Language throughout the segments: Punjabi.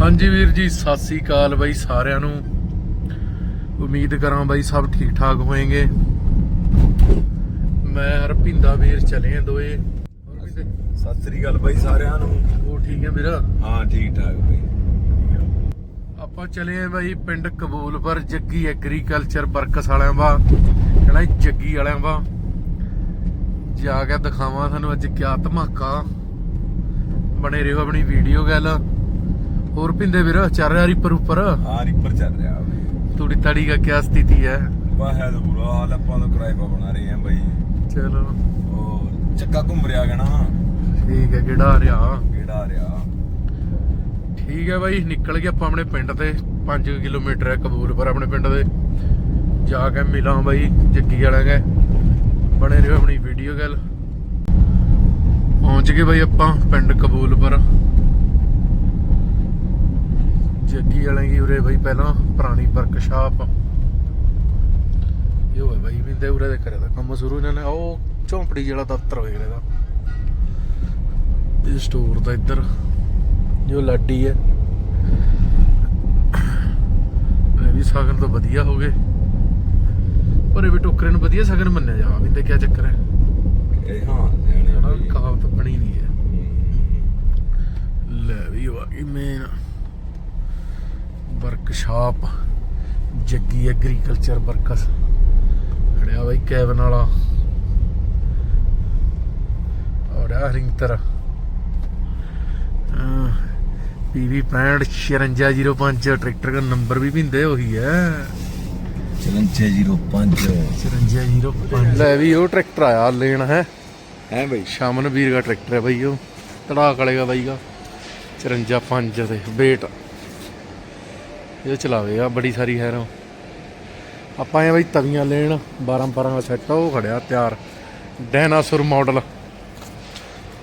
ਹਾਂਜੀ ਵੀਰ ਜੀ ਸਤਿ ਸ੍ਰੀ ਅਕਾਲ ਬਾਈ ਸਾਰਿਆਂ ਨੂੰ। ਉਮੀਦ ਕਰਾਂ ਬਾਈ ਸਭ ਠੀਕ ਠਾਕ ਹੋਣਗੇ ਮੈਂ ਹਰਪਿੰਦਾ ਵੀਰ ਚਲੇ ਆ ਦੋਏ। ਸਤਿ ਸ੍ਰੀ ਅਕਾਲ ਬਾਈ ਸਾਰਿਆਂ ਨੂੰ। ਉਹ ਠੀਕ ਹੈ ਵੀਰ? ਹਾਂ ਠੀਕ ਠਾਕ ਬਾਈ। ਆਪਾਂ ਚਲੇ ਆ ਬਾਈ ਪਿੰਡ ਕਬੂਲਪੁਰ ਜੱਗੀ ਐਗਰੀਕਲਚਰ ਵਰਕਸ ਵਾਲਿਆਂ ਵਾ ਕਹਿਣਾ ਜੱਗੀ ਵਾਲਿਆਂ ਵਾ ਜਾ ਕੇ ਦਿਖਾਵਾਂ ਤੁਹਾਨੂੰ ਅੱਜ ਕਿਆ ਧਮਾਕਾ। ਬਣੇ ਰਹੋ ਆਪਣੀ ਵੀਡੀਓ ਗੱਲ। ਹੋਰ ਪਿੰਦੇ ਵੀਰ ਚੱਲ ਰਿਹਾ ਰੀਪਰ ਉੱਪਰ। ਹਾਂ ਰੀਪਰ ਚੱਲ ਰਿਹਾ ਤੂੜੀ ਤੜੀ ਦਾ ਕੀ ਸਥਿਤੀ ਹੈ? ਬਾਹਰ ਦਾ ਬੁਰਾ ਹਾਲ ਆਪਾਂ ਨੂੰ ਕਿਰਾਏ ਪਾ ਬਣਾ ਰਹੇ ਆ ਬਾਈ। ਚਲੋ। ਉਹ ਚੱਕਾ ਘੁੰਮ ਰਿਹਾ ਗਣਾ ਠੀਕ ਹੈ ਕਿਹੜਾ ਆ ਰਿਹਾ? ਕਿਹੜਾ ਆ ਰਿਹਾ? ਠੀਕ ਹੈ ਬਾਈ ਨਿਕਲ ਗਏ ਆਪਾਂ ਆਪਣੇ ਪਿੰਡ ਤੇ। 5 ਕਿਲੋਮੀਟਰ ਹੈ ਕਬੂਲਪੁਰ ਆਪਣੇ ਪਿੰਡ ਦੇ। ਜਾ ਕੇ ਮਿਲਾਂ ਬਾਈ ਜੱਗੀ ਵਾਲਿਆਂ ਕੇ। ਬਣੇ ਰਹੋ ਆਪਣੀ ਵੀਡੀਓ ਗੱਲ ਪਹੁੰਚ ਗਏ ਬਾਈ ਆਪਾਂ ਪਿੰਡ ਕਬੂਲਪੁਰ ਜੱਗੀ ਵਾਲਿਆਂ ਦੀ ਉਰੇ ਬਾਈ ਪਹਿਲਾਂ ਪੁਰਾਣੀ ਵਰਕਸ਼ਾਪ ਇਹ ਹੋਏ ਬਾਈ ਵਿੰਦੇ ਉਰੇ ਦੇ ਕਰਿਆ ਦਾ ਕੰਮ ਸ਼ੁਰੂ ਇਹਨਾਂ ਨੇ। ਉਹ ਝੌਂਪੜੀ ਜਿਹੜਾ ਦਫ਼ਤਰ ਹੋਏਗਾ ਇਹਦਾ। ਇਹ ਸਟੋਰ ਦਾ ਇੱਧਰ ਜੋ ਲਾਡੀ ਹੈ। ਇਹ ਵੀ ਸਗਨ ਤੋਂ ਵਧੀਆ ਹੋ ਗਏ। ਪਰ ਇਹ ਵੀ ਟੋਕਰੇ ਨੂੰ ਵਧੀਆ ਸਗਨ ਮੰਨਿਆ ਜਾ ਵੀ ਤੇ ਕੀ ਚੱਕਰ ਹੈ? ਇਹ ਹਾਂ ਨਿਆਣੇ। ਕਹਾਵਤ ਬਣੀ ਵੀ ਹੈ। ਲੈ ਵੀ ਆ ਗਈ main workshop Jaggi agriculture works ਖੜਿਆ ਬਾਈ ਕੈਬਨ ਵਾਲਾ। ਔੜਾ ਰਿੰਗਤਰ ਪੀਵੀ 6505 ਟਰੈਕਟਰ ਦਾ ਨੰਬਰ ਵੀ ਭਿੰਦੇ ਉਹੀ ਹੈ। 5605 5405 ਲੈ ਵੀ ਉਹ ਟਰੈਕਟਰ ਆਇਆ ਲੈਣ ਹੈ। ਹੈ ਬਾਈ। ਸ਼ਾਮਨ ਵੀਰ ਦਾ ਟਰੈਕਟਰ ਹੈ ਬਾਈ ਉਹ। ਧੜਾਕ ਵਾਲੇ ਦਾ ਬਾਈ ਦਾ 54 ਦੇ ਵੇਟ ਇਹ ਚਲਾਵੇ ਆ ਬੜੀ ਸਾਰੀ ਹੈ ਆਪਾਂ ਆਏ ਬਾਈ ਤਵੀਆਂ ਲੈਣ 12 12 ਦਾ ਸੈੱਟ ਉਹ ਖੜਿਆ ਤਿਆਰ। ਡਾਇਨਾਸੌਰ ਮਾਡਲ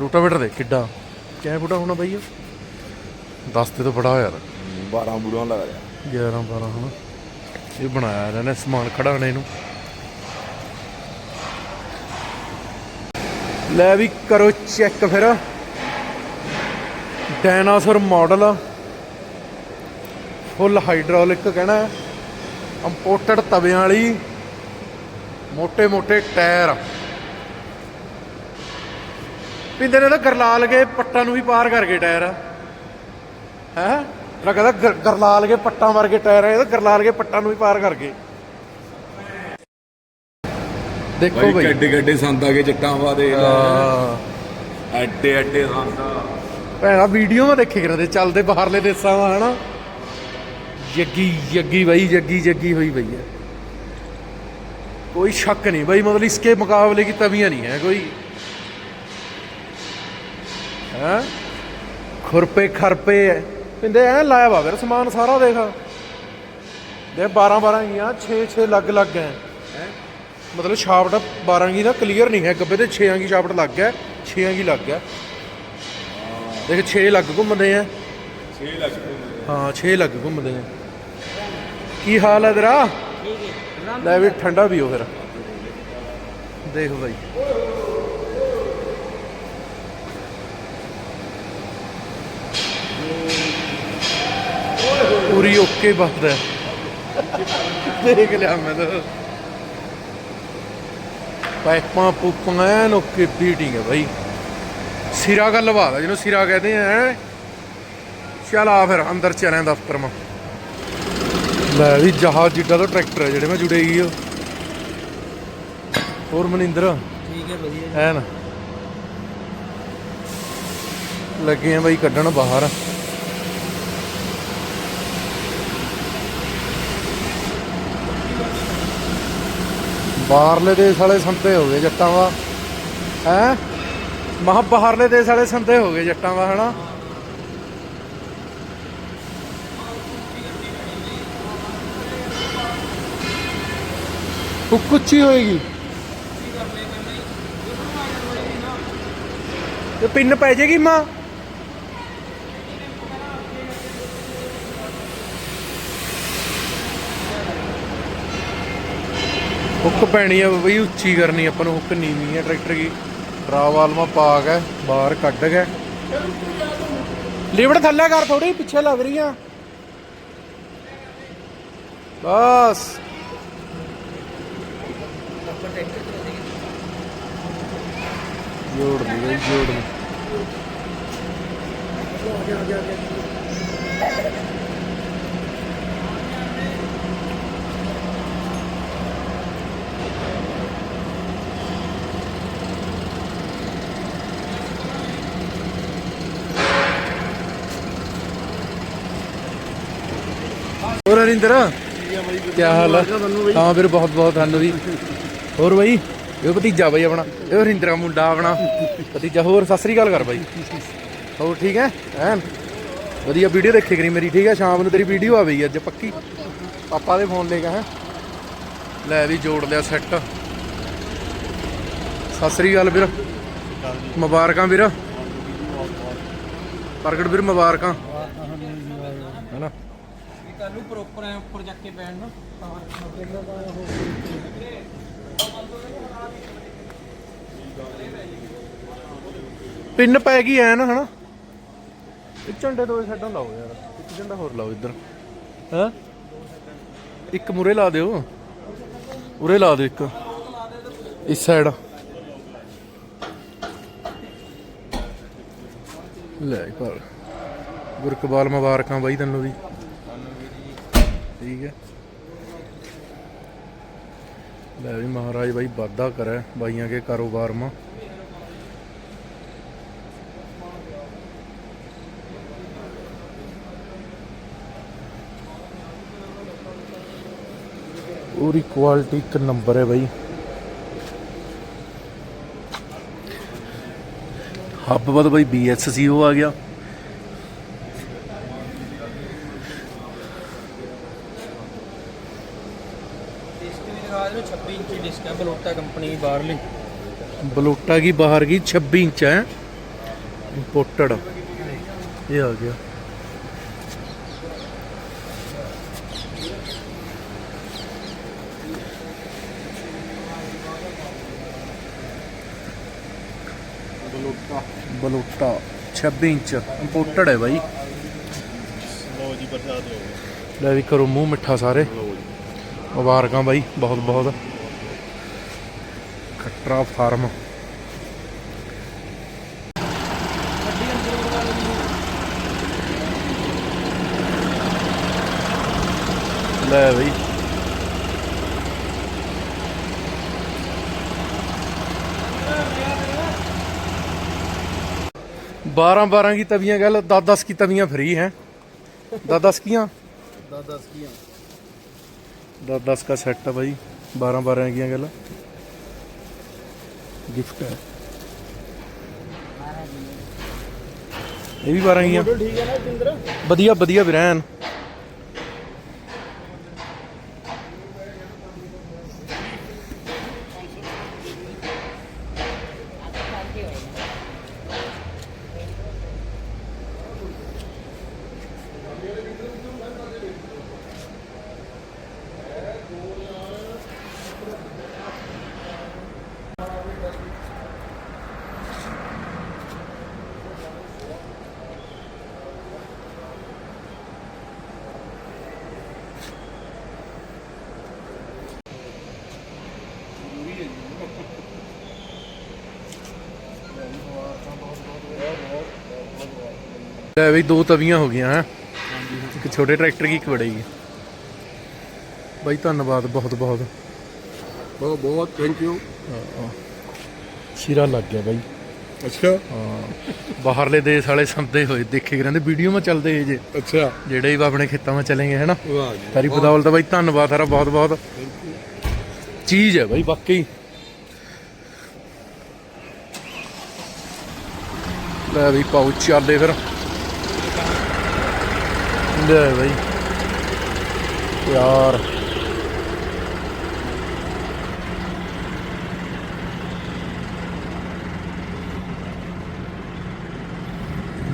ਰੂਟਾਵੇਟਰ ਦੇ ਕਿੱਡਾ। ਕਿੰਨੇ ਫੁੱਟਾ ਹੋਣਾ ਬਾਈ 10 ਤੇ ਤੋਂ ਬੜਾ ਹੋਇਆ 12 ਬੁੜਾ ਲੱਗ ਰਿਹਾ 11 12 ਹਨਾ। ਇਹ ਬਣਾਇਆ ਇਹਨਾਂ ਨੇ ਸਮਾਨ ਖੜਾਣੇ ਨੂੰ ਲੈ ਵੀ ਕਰੋ ਚੈੱਕ ਫਿਰ। ਡਾਇਨਾਸੌਰ ਮਾਡਲ ਫੁੱਲ ਹਾਈਡ੍ਰੋਲਿਕ ਕਹਿਣਾ ਇੰਪੋਰਟਡ ਤਵਿਆਂ ਵਾਲੀ ਮੋٹے-ਮੋٹے ਟਾਇਰ। ਪਿੰਦੇ ਨੇ ਤਾਂ ਗਰਲਾਲ ਕੇ ਪੱਟਾਂ ਨੂੰ ਵੀ ਪਾਰ ਕਰਕੇ ਟਾਇਰ ਆ। ਹੈ? ਮੈਂ ਕਹਿੰਦਾ ਗਰਲਾਲ ਕੇ ਪੱਟਾਂ ਵਰਗੇ ਟਾਇਰ ਆ ਇਹ ਤਾਂ ਗਰਲਾਲ ਕੇ ਪੱਟਾਂ ਨੂੰ ਵੀ ਪਾਰ ਕਰਕੇ। ਦੇਖੋ ਬਈ ਗੱਡੇ ਗੱਡੇ ਸੰਦਾ ਕੇ ਜੱਟਾਂ ਦੇ। ਅੱਡੇ ਅੱਡੇ ਸੰਦਾ ਭੈਣਾ ਵੀਡੀਓ ਮੈਂ ਦੇਖੀ ਕਰਦੇ ਚੱਲਦੇ ਬਾਹਰਲੇ ਦੇਸਾਂ ਵਾ ਹਨਾ। ਜੱਗੀ ਜੱਗੀ ਬਈ ਜੱਗੀ ਜੱਗੀ ਹੋਈ ਬਈ ਹੈ ਕੋਈ ਸ਼ੱਕ ਨਹੀਂ ਬਈ ਮਤਲਬ ਇਸਕੇ ਮੁਕਾਬਲੇ ਕੀ ਤਵੀਆਂ ਨਹੀਂ ਹੈ ਕੋਈ। ਹਾਂ? ਖੁਰਪੇ ਖਰਪੇ ਹੈ ਕਹਿੰਦੇ ਐ ਲਾਇਆ ਵਾ ਵੀਰ ਸਮਾਨ ਸਾਰਾ ਦੇਖ। ਦੇ 12 12 ਗੀਆਂ 6 6 ਲੱਗ ਲੱਗ ਹੈ? ਮਤਲਬ ਸ਼ਾਫਟ 12 ਗੀ ਦਾ ਕਲੀਅਰ ਨਹੀਂ ਹੈ। ਗੱਬੇ ਤੇ 6 ਗੀ ਸ਼ਾਫਟ ਲੱਗ ਗਿਆ 6 ਗੀ ਲੱਗ ਗਿਆ। ਦੇਖ 6 ਲੱਗ ਘੁੰਮਦੇ ਆ 6 ਲੱਗ ਹਾਂ 6 ਲੱਗ ਘੁੰਮਦੇ ਆ ਕੀ ਹਾਲ ਹੈ ਤੇਰਾ? ਲੈ ਵੀ ਠੰਡਾ ਪੀਓ ਫਿਰ। ਦੇਖ ਬਾਈ। ਪੂਰੀ ਓਕੇ ਬਸਦਾ। ਦੇਖ ਲਿਆ ਮੈਂ ਤਾਂ। ਪਾਈਪਾਂ ਪੂਪਾਂ ਐਨ ਓਕੇ ਬੀਟਿੰਗ ਹੈ ਬਾਈ। ਸਿਰਾ ਗੱਲ ਬਾਤ ਹੈ ਜਿਹਨੂੰ ਸਿਰਾ ਕਹਦੇ ਆ। ਚੱਲ ਆ ਫਿਰ ਅੰਦਰ ਚਲਿਆ ਦਫ਼ਤਰ ਮਾ। ਲੈ ਵੀ ਜਹਾਜ਼ ਜਿੱਡਾ ਦਾ ਟਰੈਕਟਰ ਹੈ ਜਿਹੜੇ ਮੈਂ ਜੁੜੇ ਗਈ ਉਹ ਹੋਰ ਮਨਿੰਦਰ? ਠੀਕ ਹੈ ਵਧੀਆ ਹੈ ਨਾ ਲੱਗੇ ਆ ਬਾਈ ਕੱਢਣ ਬਾਹਰ। ਬਾਹਰਲੇ ਦੇਸ਼ ਵਾਲੇ ਸੰਤੇ ਹੋ ਗਏ ਜੱਟਾਂ ਵਾ ਹੈ? ਮਹਾ ਬਾਹਰਲੇ ਦੇਸ਼ ਵਾਲੇ ਸੰਤੇ ਹੋ ਗਏ ਜੱਟਾਂ ਵਾ ਹਨਾ? ਹੁੱਕ ਉੱਚੀ ਹੋਏਗੀ। ਤੇ ਪਿੰਨ ਪੈ ਜੇਗੀ ਮਾਂ? ਹੁੱਕ ਪੈਣੀ ਆ ਬਈ, ਉੱਚੀ ਕਰਨੀ ਆਪਾਂ ਨੂੰ ਹੁੱਕ ਨੀਵੀਂ ਆ ਟਰੈਕਟਰ ਦੀ। ਡਰਾਵਾਲਮਾ ਪਾ ਕੇ ਬਾਹਰ ਕੱਢ ਕੇ ਲਿਵੜ ਥੱਲੇ ਕਰ ਥੋੜੀ ਪਿੱਛੇ ਲੱਗ ਰਹੀ ਰਹੀਆਂ। ਬਸ। ਜੋੜ ਦੇ ਬਈ ਜੋੜ ਦੇ ਹੋਰ ਹਰਿੰਦਰ ਕੀ ਹਾਲ ਹੈ ਹਾਂ ਵੀਰ ਬਹੁਤ ਬਹੁਤ ਧੰਨ ਵੀ ਹੋਰ ਬਾਈ, ਇਹ ਭਤੀਜਾ ਬਾਈ ਆਪਣਾ, ਇਹ ਹਰਿੰਦਰ ਮੁੰਡਾ ਆਪਣਾ। ਭਤੀਜਾ, ਹੋਰ, ਸਤਿ ਸ੍ਰੀ ਅਕਾਲ ਕਰ ਬਾਈ। ਹੋਰ ਠੀਕ ਹੈ? ਐਨ ਵਧੀਆ ਵੀਡੀਓ ਦੇਖੇ ਕਰੀ ਮੇਰੀ, ਠੀਕ ਹੈ? ਸ਼ਾਮ ਨੂੰ ਤੇਰੀ ਵੀਡੀਓ ਆਵੇਗੀ ਅੱਜ, ਪੱਕੀ। ਪਾਪਾ ਦੇ ਫੋਨ ਲੈ ਕੇ, ਹੈ? ਲੈ ਵੀ ਜੋੜ ਲਿਆ ਸੈੱਟ ਸਤਿ ਸ੍ਰੀ ਅਕਾਲ ਵੀਰ। ਮੁਬਾਰਕਾਂ ਵੀਰ। ਪ੍ਰਗਟ ਵੀਰ, ਮੁਬਾਰਕਾਂ। ਹੈਨਾ? ਕੱਲ ਨੂੰ ਪ੍ਰੋਪਰ ਉੱਪਰ ਜਾ ਕੇ ਬੈਠ ਪਿੰਨ ਪੈ ਗਈ ਐ ਨਾ ਹਨਾ? ਇੱਕ ਝੰਡੇ, ਦੋ ਸਾਈਡਾਂ ਲਾਓ ਯਾਰ। ਇੱਕ ਝੰਡਾ ਹੋਰ ਲਾਓ ਇੱਧਰ। ਹਾਂ? ਇੱਕ ਮੁਰੇ ਲਾ ਦਿਓ। ਉਰੇ ਲਾ ਦਿਓ ਇੱਕ। ਇਸ ਸਾਈਡ ਲੈ ਪਰ ਗੁਰਕਬਾਲ ਮੁਬਾਰਕਾਂ ਬਾਈ ਤੈਨੂੰ ਵੀ। ਠੀਕ ਹੈ। ਲੈ ਵੀ ਮਹਾਰਾਜ ਬਾਈ ਵਾਧਾ ਕਰੇ ਬਾਈਆਂ ਕੇ ਕਾਰੋਬਾਰ ਮਾ। ਪੂਰੀ ਕੁਆਲਿਟੀ ਇੱਕ ਨੰਬਰ ਹੈ ਬਾਈ। ਹੱਬ ਬਦ ਬਾਈ BSC ਉਹ ਆ ਗਿਆ। ਡਿਸਕ ਵੀ ਦਿਖਾ ਦੇ 26 ਇੰਚੀ ਡਿਸਕ ਹੈ ਬਲੋਟਾ ਕੰਪਨੀ ਬਾਹਰਲੀ। ਬਲੋਟਾ ਕੀ ਬਾਹਰ ਕੀ? 26 ਇੰਚ ਹੈ। ਇੰਪੋਰਟਡ ਇਹ ਆ ਗਿਆ। ਬਲੋਟਾ। ਬਲੋਟਾ 26 ਇੰਚ। ਇੰਪੋਰਟਡ ਹੈ ਬਾਈ। ਲੋ ਜੀ ਪ੍ਰਸਾਦ ਲੋ ਲੈ ਵੀ ਕਰੋ ਮੂੰਹ ਮਿੱਠਾ ਸਾਰੇ। ਮੁਬਾਰਕਾਂ ਬਾਈ ਬਹੁਤ ਬਹੁਤ। ਖੱਟਰਾ ਫਾਰਮ। ਲੈ ਬਈ। बारह बारह की तवियाँ गल दस दस की तवियाँ फ्री हैं। दस दस कियाँ? दस दस का सेट है भाई बारह बारह की गल। गिफ्ट है। ये भी बारह की वधिया वधिया भी ਬਈ ਦੋ ਤਵੀਆਂ ਹੋ ਗਈਆਂ ਹੈ। ਇੱਕ ਛੋਟੇ ਟਰੈਕਟਰ ਕੀ ਇੱਕ ਬੜੇ ਕੀ ਬਾਈ ਧੰਨਵਾਦ ਬਹੁਤ ਬਹੁਤ। ਬਹੁਤ ਬਹੁਤ ਥੈਂਕ ਯੂ ਸ਼ੀਰਾ ਲੱਗ ਗਿਆ ਬਾਈ। ਅੱਛਾ। ਹਾਂ। ਬਾਹਰਲੇ ਦੇਸ਼ ਵਾਲੇ ਸੰਦੇ ਹੋਏ ਦੇਖੇ ਰਹਿੰਦੇ। ਵੀਡੀਓ ਮਾ ਚੱਲਦੇ ਜੇ। ਅੱਛਾ। ਜਿਹੜੇ ਵੀ ਆਪਣੇ ਖੇਤਾਂ ਮਾ ਚਲੇਗੇ ਹੈ ਨਾ ਵਾਹ ਜੀ ਤਾਰੀ ਬਦੌਲਤ ਬਾਈ ਧੰਨਵਾਦ ਸਾਰਾ ਬਹੁਤ ਬਹੁਤ। ਚੀਜ਼ ਹੈ ਬਾਈ ਵਾਕਈ। ਲੈ ਬਈ ਪਾਉ ਚੱਲੇ ਫਿਰ। ਲੈ ਬਈ। ਯਾਰ।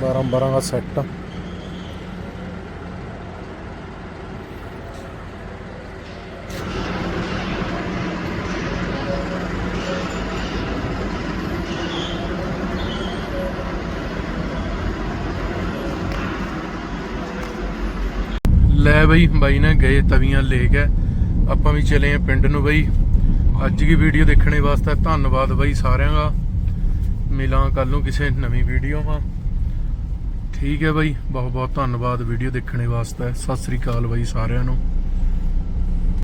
ਬਾਰਾਂ ਬਾਰਾਂ ਦਾ ਸੈੱਟ ਲੈ ਬਈ, ਬਾਈ ਨਾ ਗਏ, ਤਵੀਆਂ ਲੈ ਕੇ। ਆਪਾਂ ਵੀ ਚਲੇ ਆ ਪਿੰਡ ਨੂੰ ਬਈ। ਅੱਜ ਦੀ ਵੀਡੀਓ ਦੇਖਣੇ ਵਾਸਤੇ ਧੰਨਵਾਦ ਬਾਈ ਸਾਰਿਆਂ ਦਾ। ਮਿਲਾਂ ਕੱਲ ਨੂੰ ਕਿਸੇ ਨਵੀਂ ਵੀਡੀਓ ਮਾ ਠੀਕ ਹੈ ਬਾਈ ਬਹੁਤ ਬਹੁਤ ਧੰਨਵਾਦ ਵੀਡੀਓ ਦੇਖਣੇ ਵਾਸਤੇ। ਸਤਿ ਸ੍ਰੀ ਅਕਾਲ ਬਾਈ ਸਾਰਿਆਂ ਨੂੰ।